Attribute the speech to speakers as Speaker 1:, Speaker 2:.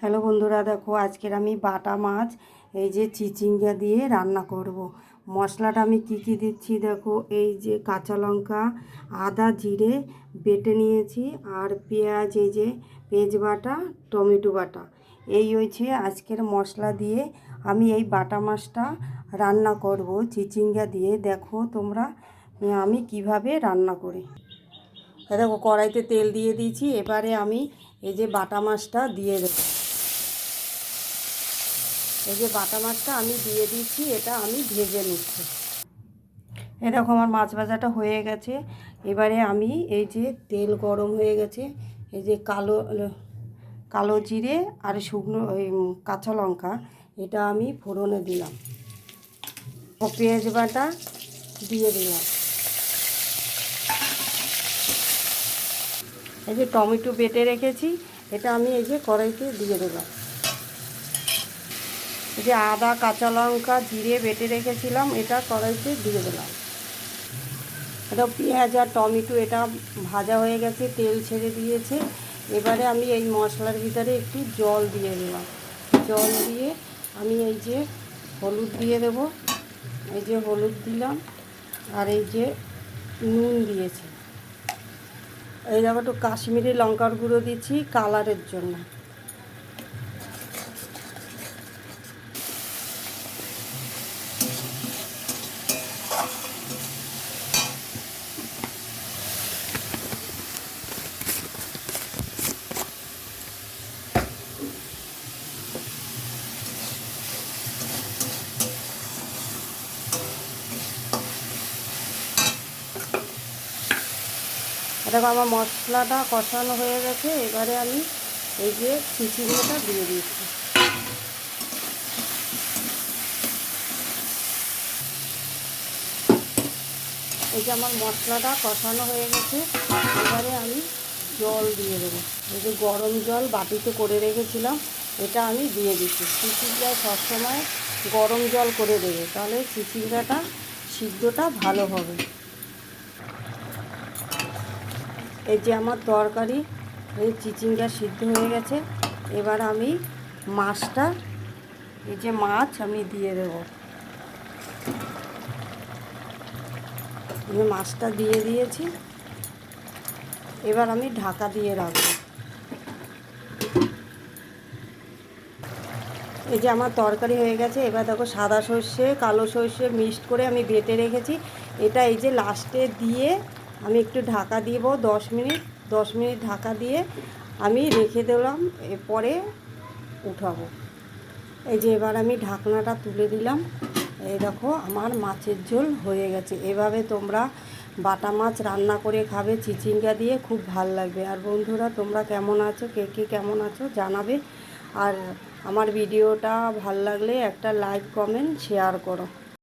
Speaker 1: Hello বন্ধুরা, দেখো আজকের আমি বাটা মাছ, এই যে চিচিঙ্গা দিয়ে রান্না করব। মশলাটা আমি কি কি দিচ্ছি দেখো, এই যে কাঁচা লঙ্কা, আদা, জিরে বেটে নিয়েছি আর পেঁয়াজ, এই যে পেঁয়াজ বাটা টমেটো বাটা। এই হয়েছে আজকের মশলা দিয়ে আমি এই বাটা মাছটা রান্না করব চিচিঙ্গা দিয়ে। দেখো তোমরা আমি কীভাবে রান্না করি। দেখো কড়াইতে তেল দিয়ে দিয়েছি, এবারে আমি এই যে বাটা মাছটা দিয়ে দেবো। এই যে বাটা মাছটা আমি দিয়ে দিচ্ছি এটা আমি ভেজে নিচ্ছি। এরকম আমার মাছ ভাজাটা হয়ে গেছে। এবারে আমি এই যে তেল গরম হয়ে গেছে, এই যে কালো কালো জিরে আর শুকনো ওই কাঁচা লঙ্কা, এটা আমি ফোড়নে দিলাম। ও পেঁয়াজ বাটা দিয়ে দিলাম। এই যে টমেটো বেটে রেখেছি, এটা আমি এই যে কড়াইতে দিয়ে এই যে আদা, কাঁচা লঙ্কা জিরে বেটে রেখেছিলাম, এটা কড়াইতে দিয়ে দিলাম। এটা পেঁয়াজ আর টমেটো, এটা ভাজা হয়ে গেছে, তেল ছেড়ে দিয়েছে। এবারে আমি এই মশলার ভিতরে একটু জল দিয়ে দিলাম। জল দিয়ে আমি এই যে হলুদ দিয়ে দেব। এই যে হলুদ দিলাম, আর এই যে নুন দিয়েছি। এই দেখো একটু কাশ্মীরি লঙ্কার গুঁড়ো দিচ্ছি, কালারের জন্য। দেখো আমার মশলাটা কষানো হয়ে গেছে, এবারে আমি এই যে চিচিঙ্গাটা দিয়ে দিচ্ছি। এই যে আমার মশলাটা কষানো হয়ে গেছে, এবারে আমি জল দিয়ে দেবো। এই যে গরম জল বাটিতে করে রেখেছিলাম, এটা আমি দিয়ে দিচ্ছি। চিচিঙ্গা সবসময় গরম জল করে দেবে, তাহলে চিচিঙ্গাটা সিদ্ধটা ভালো হবে। এই যে আমার তরকারি, এই চিচিংটা সিদ্ধ হয়ে গেছে। এবার আমি মাছটা, এই যে মাছ আমি দিয়ে দেব। আমি মাছটা দিয়ে দিয়েছি। এবার আমি ঢাকা দিয়ে রাখব। এই যে আমার তরকারি হয়ে গেছে। এবার দেখো সাদা সর্ষে, কালো সর্ষে মিক্সড করে আমি বেটে রেখেছি। এটা এই যে লাস্টে দিয়ে আমি একটু ঢাকা দিব দশ মিনিট দশ মিনিট ঢাকা দিয়ে আমি রেখে দিলাম, এরপরে উঠাবো। এই যে এবার আমি ঢাকনাটা তুলে দিলাম। এই দেখো, আমার মাছের ঝোল হয়ে গেছে। এভাবে তোমরা বাটা মাছ রান্না করে খাবে, চিচিঙ্গা দিয়ে খুব ভালো লাগবে। আর বন্ধুরা, তোমরা কেমন আছো? কে কে কেমন আছো জানাবে। আর আমার ভিডিওটা ভালো লাগলে একটা লাইক, কমেন্ট, শেয়ার করো।